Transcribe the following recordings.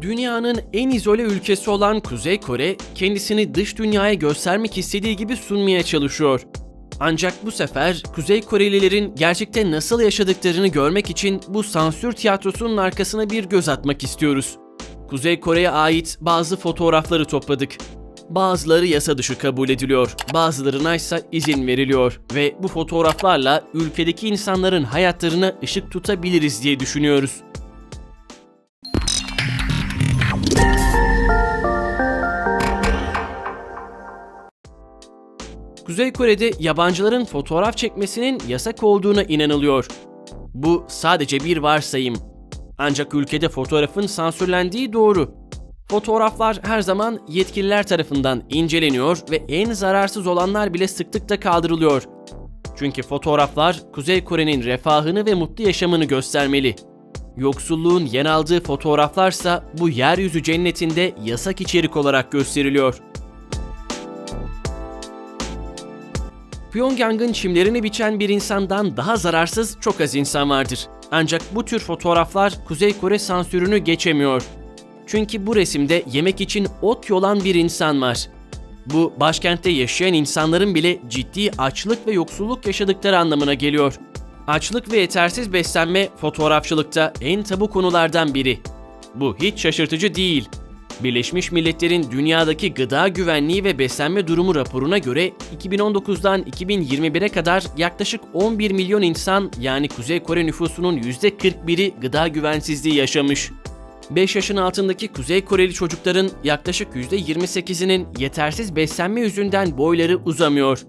Dünyanın en izole ülkesi olan Kuzey Kore, kendisini dış dünyaya göstermek istediği gibi sunmaya çalışıyor. Ancak bu sefer Kuzey Korelilerin gerçekte nasıl yaşadıklarını görmek için bu sansür tiyatrosunun arkasına bir göz atmak istiyoruz. Kuzey Kore'ye ait bazı fotoğrafları topladık. Bazıları yasa dışı kabul ediliyor, bazılarına ise izin veriliyor ve bu fotoğraflarla ülkedeki insanların hayatlarına ışık tutabiliriz diye düşünüyoruz. Kuzey Kore'de yabancıların fotoğraf çekmesinin yasak olduğuna inanılıyor. Bu sadece bir varsayım. Ancak ülkede fotoğrafın sansürlendiği doğru. Fotoğraflar her zaman yetkililer tarafından inceleniyor ve en zararsız olanlar bile sıklıkla kaldırılıyor. Çünkü fotoğraflar Kuzey Kore'nin refahını ve mutlu yaşamını göstermeli. Yoksulluğun yen aldığı fotoğraflarsa bu yeryüzü cennetinde yasak içerik olarak gösteriliyor. Pyongyang'ın çimlerini biçen bir insandan daha zararsız çok az insan vardır. Ancak bu tür fotoğraflar Kuzey Kore sansürünü geçemiyor. Çünkü bu resimde yemek için ot yolan bir insan var. Bu başkentte yaşayan insanların bile ciddi açlık ve yoksulluk yaşadıkları anlamına geliyor. Açlık ve yetersiz beslenme fotoğrafçılıkta en tabu konulardan biri. Bu hiç şaşırtıcı değil. Birleşmiş Milletler'in dünyadaki gıda güvenliği ve beslenme durumu raporuna göre 2019'dan 2021'e kadar yaklaşık 11 milyon insan yani Kuzey Kore nüfusunun %41'i gıda güvensizliği yaşamış. 5 yaşın altındaki Kuzey Koreli çocukların yaklaşık %28'inin yetersiz beslenme yüzünden boyları uzamıyor.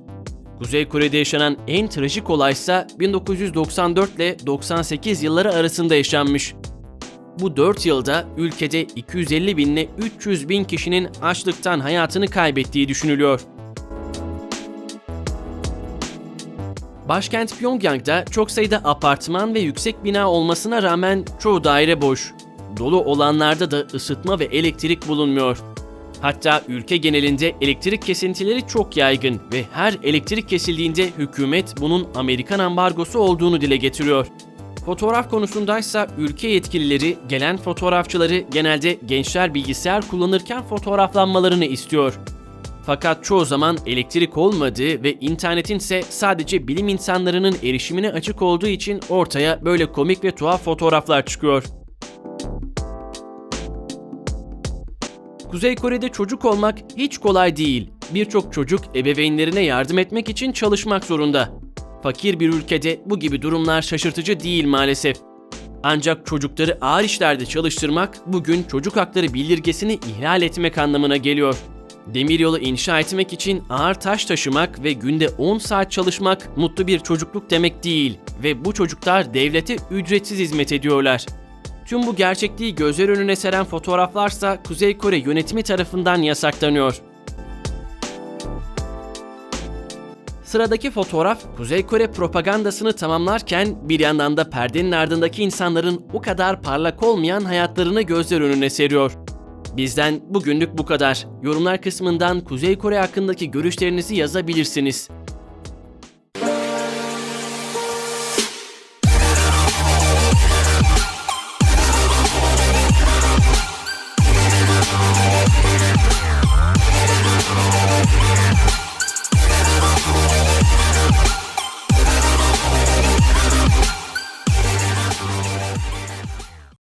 Kuzey Kore'de yaşanan en trajik olaysa 1994 ile 98 yılları arasında yaşanmış. Bu 4 yılda ülkede 250 bin ile 300 bin kişinin açlıktan hayatını kaybettiği düşünülüyor. Başkent Pyongyang'da çok sayıda apartman ve yüksek bina olmasına rağmen çoğu daire boş. Dolu olanlarda da ısıtma ve elektrik bulunmuyor. Hatta ülke genelinde elektrik kesintileri çok yaygın ve her elektrik kesildiğinde hükümet bunun Amerikan ambargosu olduğunu dile getiriyor. Fotoğraf konusundaysa ülke yetkilileri gelen fotoğrafçıları genelde gençler bilgisayar kullanırken fotoğraflanmalarını istiyor. Fakat çoğu zaman elektrik olmadığı ve internetin ise sadece bilim insanlarının erişimine açık olduğu için ortaya böyle komik ve tuhaf fotoğraflar çıkıyor. Kuzey Kore'de çocuk olmak hiç kolay değil. Birçok çocuk ebeveynlerine yardım etmek için çalışmak zorunda. Fakir bir ülkede bu gibi durumlar şaşırtıcı değil maalesef. Ancak çocukları ağır işlerde çalıştırmak bugün çocuk hakları bildirgesini ihlal etmek anlamına geliyor. Demiryolu inşa etmek için ağır taş taşımak ve günde 10 saat çalışmak mutlu bir çocukluk demek değil ve bu çocuklar devlete ücretsiz hizmet ediyorlar. Tüm bu gerçekliği gözler önüne seren fotoğraflarsa Kuzey Kore yönetimi tarafından yasaklanıyor. Sıradaki fotoğraf Kuzey Kore propagandasını tamamlarken bir yandan da perdenin ardındaki insanların o kadar parlak olmayan hayatlarını gözler önüne seriyor. Bizden bugünlük bu kadar. Yorumlar kısmından Kuzey Kore hakkındaki görüşlerinizi yazabilirsiniz.